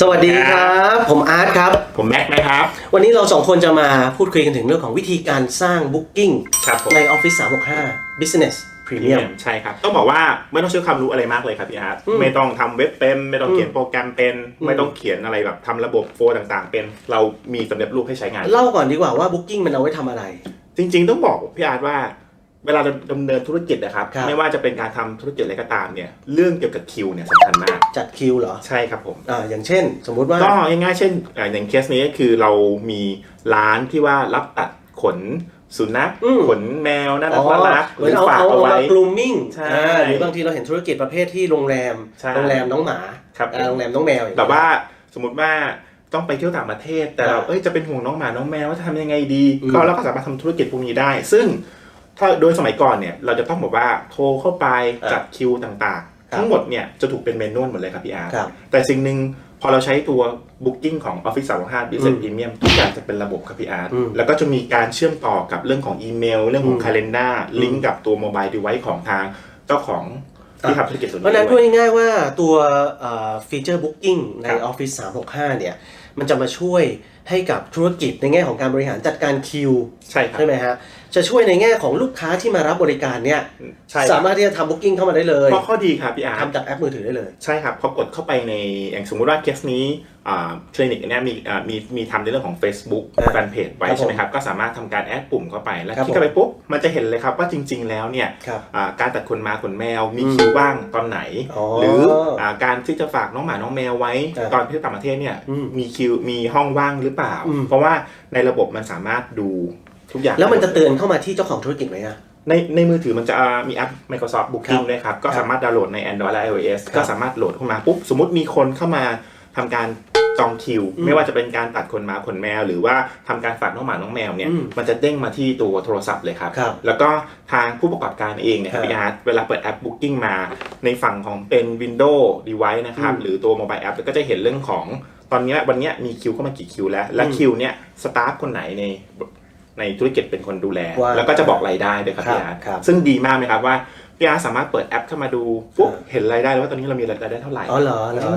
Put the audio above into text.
สวัสดีครับ ผมอาร์ตครับ ผมแม็กนะครับ วันนี้เราสองคนจะมาพูดคุยกันถึงเรื่องของวิธีการสร้าง Booking ครับผมใน Office 365 Business Premium ใช่ครับ ต้องบอกว่าไม่ต้องใช้ความรู้อะไรมากเลยครับพี่อาร์ตอืมไม่ต้องทำเว็บเป็นไม่ต้องเขียนอืมโปรแกรมเป็นอืมไม่ต้องเขียนอะไรแบบทำระบบโฟล์ต่างๆ เป็น เรามีสำเร็จรูปให้ใช้งาน เล่าก่อนดีกว่าว่า Booking มันเอาไว้ทำอะไร จริง ๆ ต้องบอกพี่อาร์ตว่า เวลาเราดำเนินธุรกิจนะครับ ครับ ไม่ว่าจะเป็นการทำธุรกิจอะไรก็ตามเนี่ย เรื่องเกี่ยวกับคิวเนี่ยสำคัญมาก จัดคิวเหรอใช่ครับผม อ่าอย่างเช่น สมมุติว่าก็ง่ายๆเช่นอ่าอย่างเคสนี้ก็คือเรามีร้านที่ว่ารับตัดขนสุนัขอืมขนแมวน่ารัอ๋กอน่ารักเหหมืรืออนเอาฝากเอาเอาเอาไว้ มา grooming ใช่อ่าหรือบางทีเราเห็นธุรกิจประเภทที่โรงแรมใช่โรงแรมน้องหมาครับ อ่าโรงแรมน้องแมวอย่างแบเงี้ยบว่าสมมติว่าต้องไปเที่ยวต่างประเทศ แต่เราอ่าเอ้ยจะเป็นห่วงน้องหมาน้องแมวว่าจะทำยังไงดี อืม ก็เราก็สามารถทำธุรกิจพวกนี้ได้ ซึ่ง ถ้าโดยสมัยก่อนเนี่ยเราจะต้องบอกว่าโทรเข้าไปอ่าจัดคิวต่างครับๆทั้งหมดเนี่ยจะถูกเป็นเมนนวลหมดเลยครับพี่อาร์ตครับแต่สิ่งหนึ่งพอเราใช้ตัว Booking ของ Office 365 Business อืม Premium ทุกอย่างจะเป็นระบบครับพี่อาร์ตอืมแล้วก็จะมีการเชื่อมต่อกับเรื่องของอีเมล เรื่องของอืม Calendar ลิงก์กับตัวโมบาย device ของทางเจ้าของที่ทำธุรกิจส่วนเพราะฉะนั้นนี้พูด้ดวยง่ายๆว่าตัวฟีเจอร์ Booking ในครับ Office 365 เนี่ย มันจะมาช่วยให้กับธุรกิจในแง่ของการบริหารจัดการคิวใช่ครับใช่ไหมฮะจะช่วยในแง่ของลูกค้าที่มารับบริการเนี่ยใช่คสารับมารถที่จะทำ Booking เข้ามาได้เลยเพราะข้อดีครับพี่อาร์ต ทำจากแอปมือถือได้เลย ใช่ครับพอกดเข้าไปในอย่างสมมุติว่าเคสนี้อ่าคลินิกเนี่ยมีอ่ามีมีทำในเรื่องของ Facebook อ่าแฟนเพจไว้ครับผมใช่ไหมครับก็สามารถทำการแอดปุ่มเข้าไป แล้วครับคลิกเข้าไปปุ๊บมันจะเห็นเลยครับว่าจริง ๆ แล้วเนี่ยครับ อ่าการตัดขนหมาขนแมวมีอืมคิวว่างตอนไหน อ๋อหรืออาการที่จะฝากน้องหมาน้องแมวไว้ อ่าตอนที่ต่างประเทศเนี่ยอืมมีคิวมีห้องว่างหรือเปล่า อืมเพราะว่าในระบบมันสามารถดู ทุกอย่างแล้วมันจะเตือนเข้ามาที่เจ้าของธุรกิจไหมอะ ในในมือถือมันจะมีแอป Microsoft ค Booking รับด้วยครับ ก็ครับสามารถดาวน์โหลดใน Android และ iOS ครับก็สามารถโหลดเข้ามาปุ๊บ สมมติมีคนเข้ามาทำการจองคิว อืมไม่ว่าจะเป็นการตัดขนหมาขนแมว หรือว่าทำการฝากน้องหมาน้องแมวเนี่ย อืมมันจะเด้งมาที่ตัวโทรศัพท์เลยครับ ครับแล้วก็ทางผู้ประกอบการเองเนี่ยครับพี่อาร์ตเวลาเปิดแอป Booking มา ในฝั่งของเป็น Windows Device นะครับ อืม หรือตัว Mobile App ก็จะเห็นเรื่องของตอนเนี้ยวันเนี้ยมีคิวเข้ามากี่คิวแล้ว และอืมคิวเนี่ยสตาฟคนไหนใน ในธุรกิจเป็นคนดูแล ว่าแล้วก็จะบอกรายได้ด้วยครับครับพี่อาร์ตครับซึ่งดีมากไหมครับว่าพี่อาร์ตสามารถเปิดแอปเข้ามาดูปุ๊บครับเห็นรายได้เลยว่าตอนนี้เรามีรายได้เท่าไหร่ อ๋อเหรอเหรอ